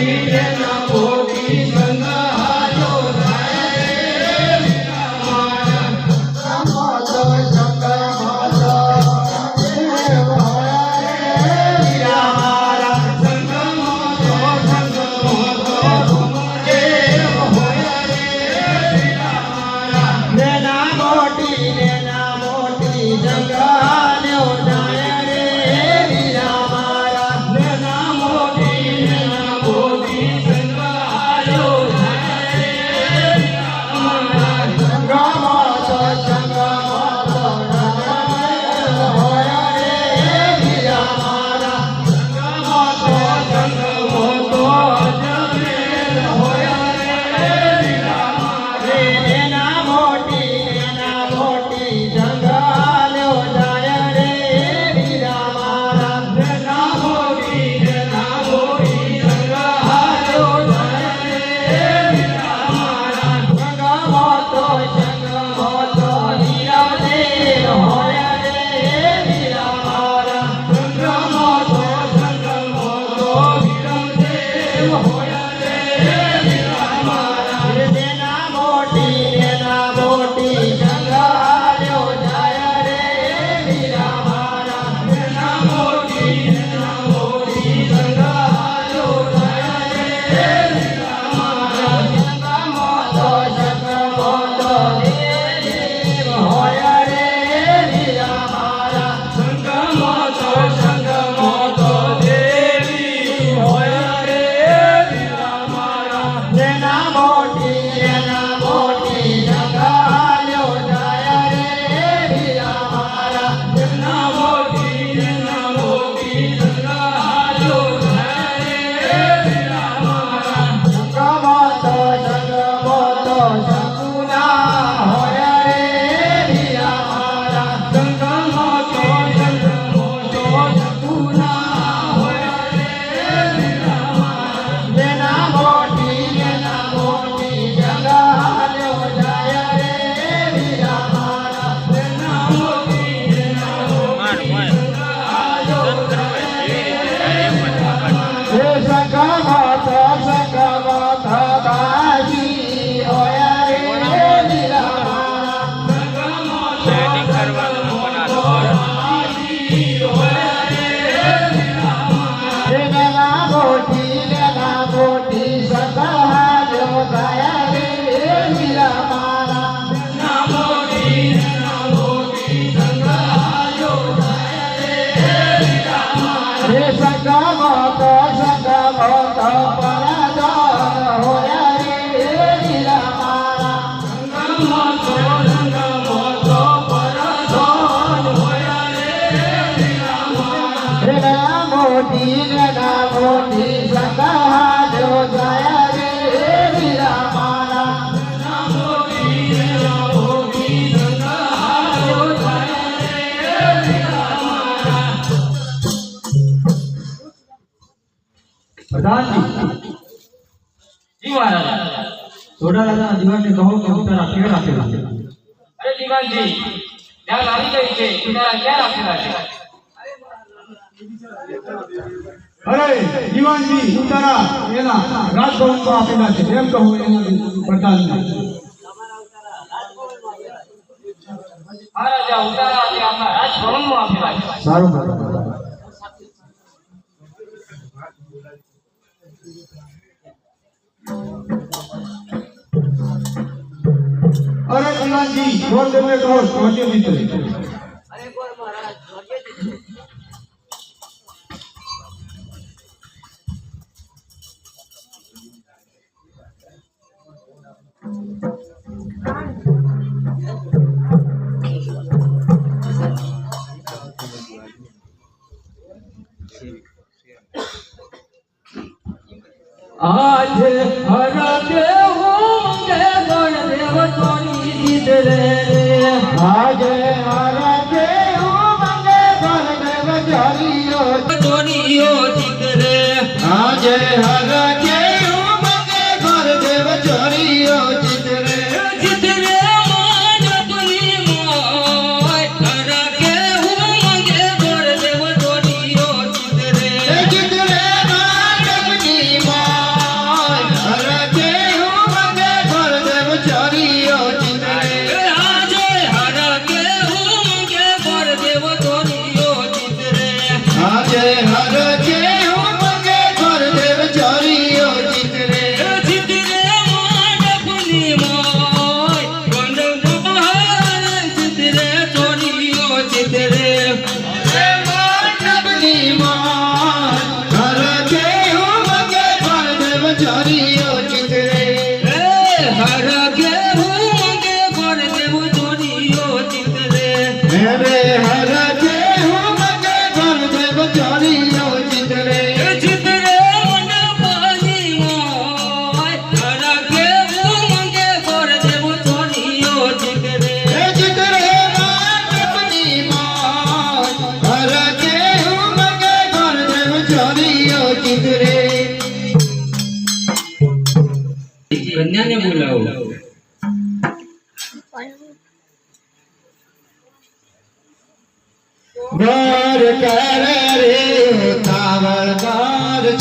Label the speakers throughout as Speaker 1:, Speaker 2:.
Speaker 1: Yeah. ઘોડાલાલા દિવાળને કહો કે ઉતારા ક્યાં રાખેલા છે.
Speaker 2: અરે દિવાળજી ડાલ આવી ગઈ છે. ઉતારા ક્યાં રાખેલા છે.
Speaker 1: અરે દિવાનજી ઉતારા એના રાજભવનમાં આપેલા છે. એમ કહો એના પ્રધાનને.
Speaker 2: મહારાજા ઉતારા આપેલા છે.
Speaker 1: સારું. છ તેમને ટોસ નોટી જીતી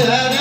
Speaker 1: Ta-da.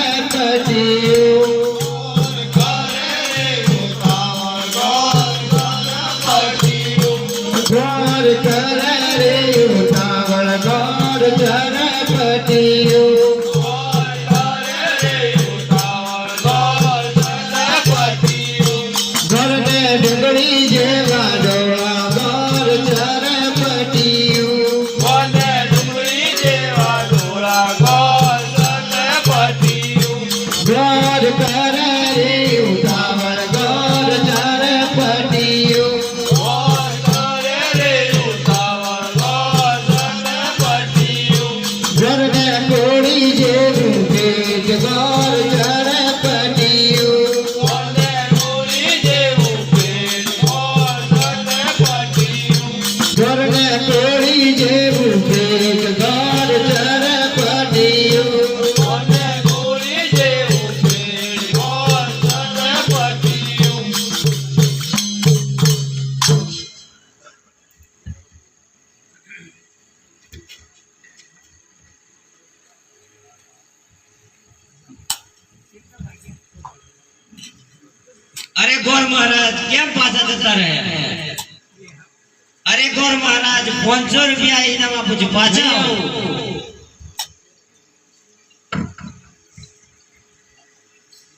Speaker 1: આજે પાંચસો રૂપિયા ઇનામ આપું છું પાછા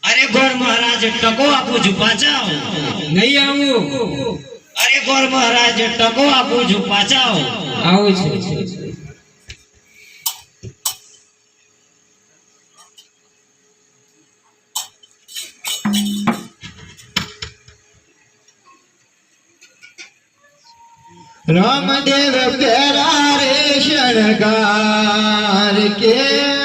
Speaker 1: અરે ગોર મહારાજ ટકો આપું છું પાછા
Speaker 3: નહીં આવું.
Speaker 1: અરે ગોર મહારાજ ટકો આપું છું પાછા આવું
Speaker 3: છું.
Speaker 4: રામદેવ પેરા રે શણગાર કે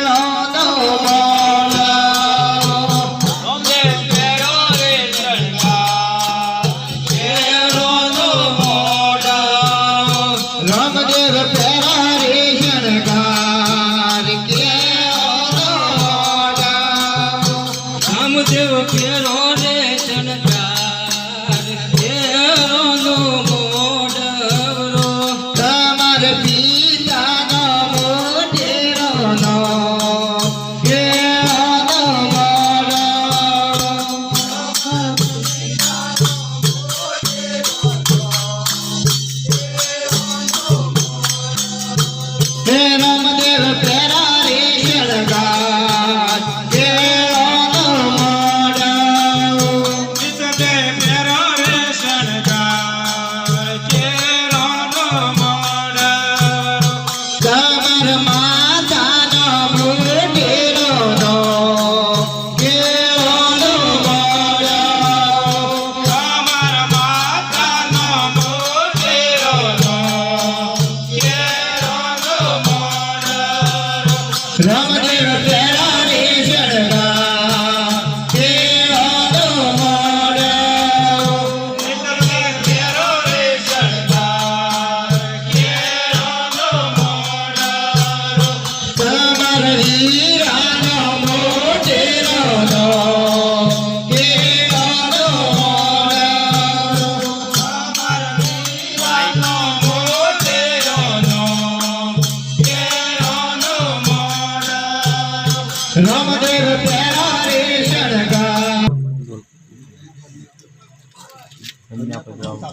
Speaker 4: કન્યા પધરાવો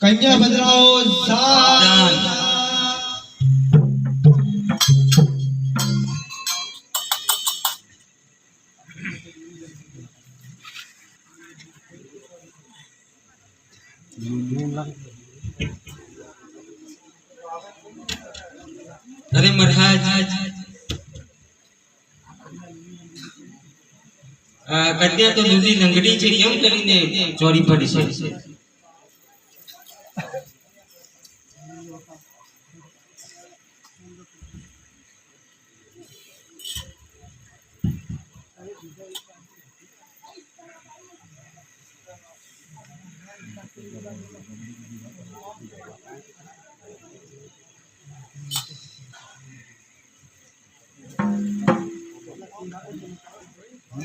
Speaker 4: કન્યા પધરાવો સાન
Speaker 3: અરે મહારાજ કન્યા તો દૂધી લંગડી છે કેમ કરીને ચોરી પડી છે
Speaker 5: Thank
Speaker 4: you. Ah,